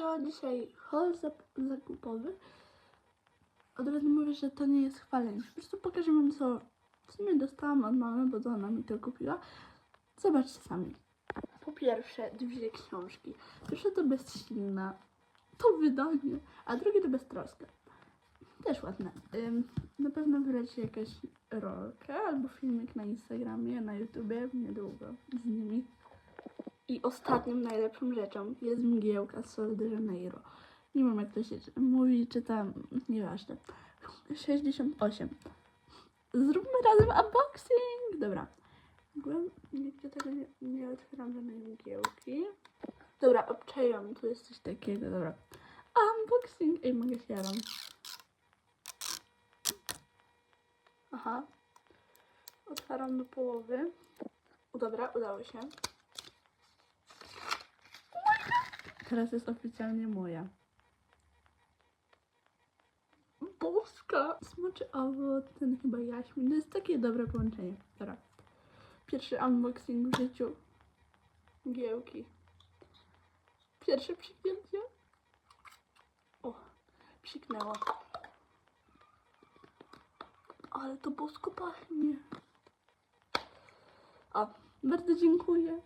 Serio, dzisiaj haul zakupowy. Od razu mówię, że to nie jest chwalenie. Po prostu pokażę wam, co w sumie dostałam od mamy, bo to ona mi to kupiła. Zobaczcie sami. Po pierwsze, dwie książki. Pierwsze to Bezsilna. To wydanie. A drugie to Beztroska. Też ładne. Ym, na pewno wyleci jakaś rolka albo filmik na Instagramie, na YouTubie niedługo z nimi. I ostatnią najlepszą rzeczą jest mgiełka z Sol de Janeiro. Nie wiem jak to się mówi, czy tam, nieważne. 68. Zróbmy razem unboxing! Dobra. Nigdy tego nie, nie otwieram żadnej mgiełki. Dobra, obczajam, tu jest coś takiego, dobra. Unboxing! Ej, mogę się jaram. Aha. Otwaram do połowy. Dobra, udało się. Teraz jest oficjalnie moja. Boska! Smoczy owoc, ten chyba jaśmin. To jest takie dobre połączenie. Dobra. Pierwszy unboxing w życiu. Giełki. Pierwsze psiknięcie. O, psiknęło. Ale to bosko pachnie. O, bardzo dziękuję.